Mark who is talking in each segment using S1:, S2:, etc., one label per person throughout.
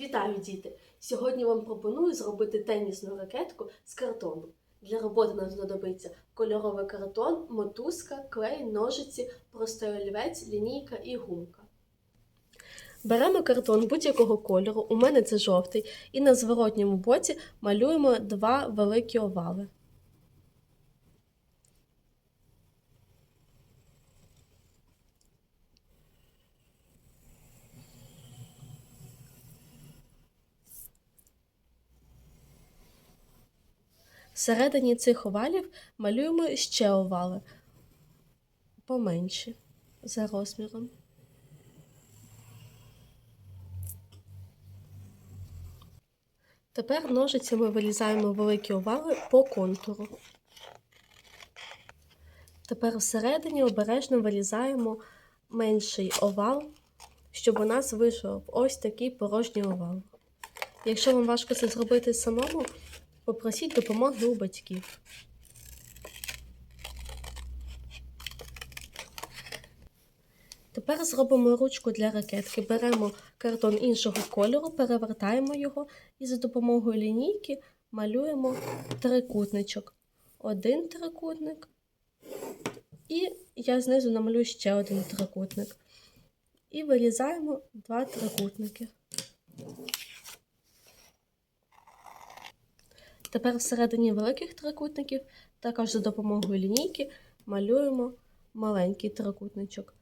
S1: Вітаю, діти! Сьогодні вам пропоную зробити тенісну ракетку з картону. Для роботи нам знадобиться кольоровий картон, мотузка, клей, ножиці, простий олівець, лінійка і гумка. Беремо картон будь-якого кольору, у мене це жовтий, і на зворотньому боці малюємо два великі овали. Всередині цих овалів малюємо ще овали поменші за розміром. Тепер ножицями вирізаємо великі овали по контуру. Тепер всередині обережно вирізаємо менший овал, щоб у нас вийшов ось такий порожній овал. Якщо вам важко це зробити самому, попросіть допомоги у батьків. Тепер зробимо ручку для ракетки. Беремо картон іншого кольору, перевертаємо його і за допомогою лінійки малюємо трикутничок. Один трикутник, і я знизу намалюю ще один трикутник. І вирізаємо два трикутники. Тепер всередині великих трикутників, також за допомогою лінійки, малюємо маленький трикутничок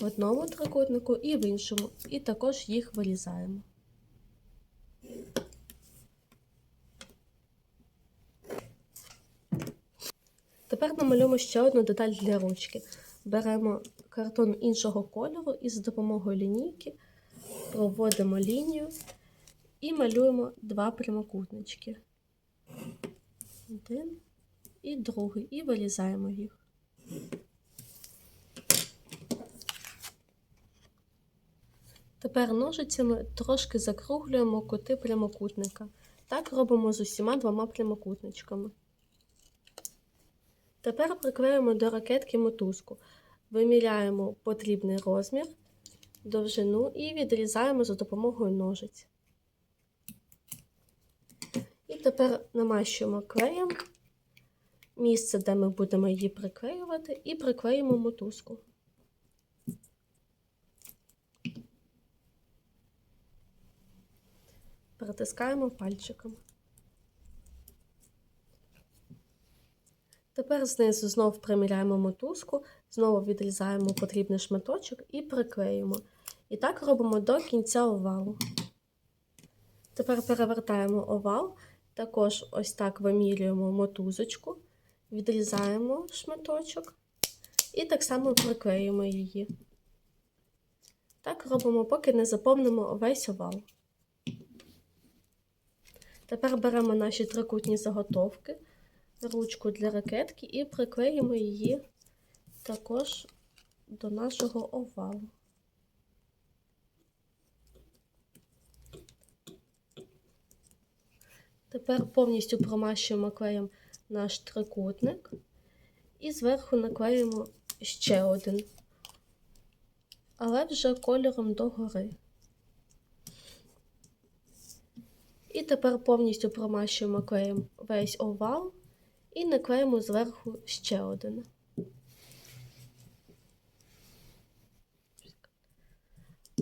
S1: в одному трикутнику і в іншому, і також їх вирізаємо. Тепер намалюємо ще одну деталь для ручки. Беремо картон іншого кольору і за допомогою лінійки проводимо лінію і малюємо два прямокутнички. Один і другий, і вирізаємо їх. Тепер ножицями трошки закруглюємо кути прямокутника. Так робимо з усіма двома прямокутничками. Тепер приклеїмо до ракетки мотузку. Виміряємо потрібний розмір, довжину і відрізаємо за допомогою ножиць. Тепер намащуємо клеєм місце, де ми будемо її приклеювати, і приклеїмо мотузку. Притискаємо пальчиком. Тепер знизу знов приміряємо мотузку, знову відрізаємо потрібний шматочок і приклеїмо. І так робимо до кінця овалу. Тепер перевертаємо овал, також ось так вимірюємо мотузочку, відрізаємо шматочок і так само приклеїмо її. Так робимо, поки не заповнимо весь овал. Тепер беремо наші трикутні заготовки, ручку для ракетки і приклеїмо її також до нашого овалу. Тепер повністю промащуємо клеєм наш трикутник і зверху наклеїмо ще один, але вже кольором догори. І тепер повністю промащуємо клеєм весь овал і наклеїмо зверху ще один.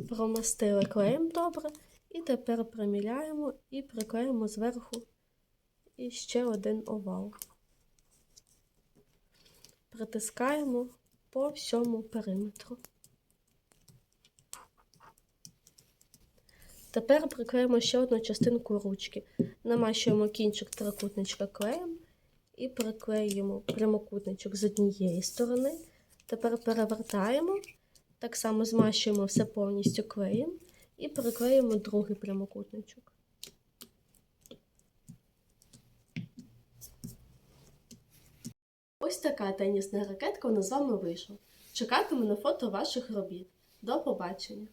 S1: Промастили клеєм добре, і тепер приміряємо і приклеїмо зверху і ще один овал. Притискаємо по всьому периметру. Тепер приклеїмо ще одну частинку ручки. Намащуємо кінчик трикутничка клеєм і приклеюємо прямокутничок з однієї сторони. Тепер перевертаємо, так само змащуємо все повністю клеєм і приклеїмо другий прямокутничок. Ось така тенісна ракетка у нас з вами вийшла. Чекатиму на фото ваших робіт. До побачення!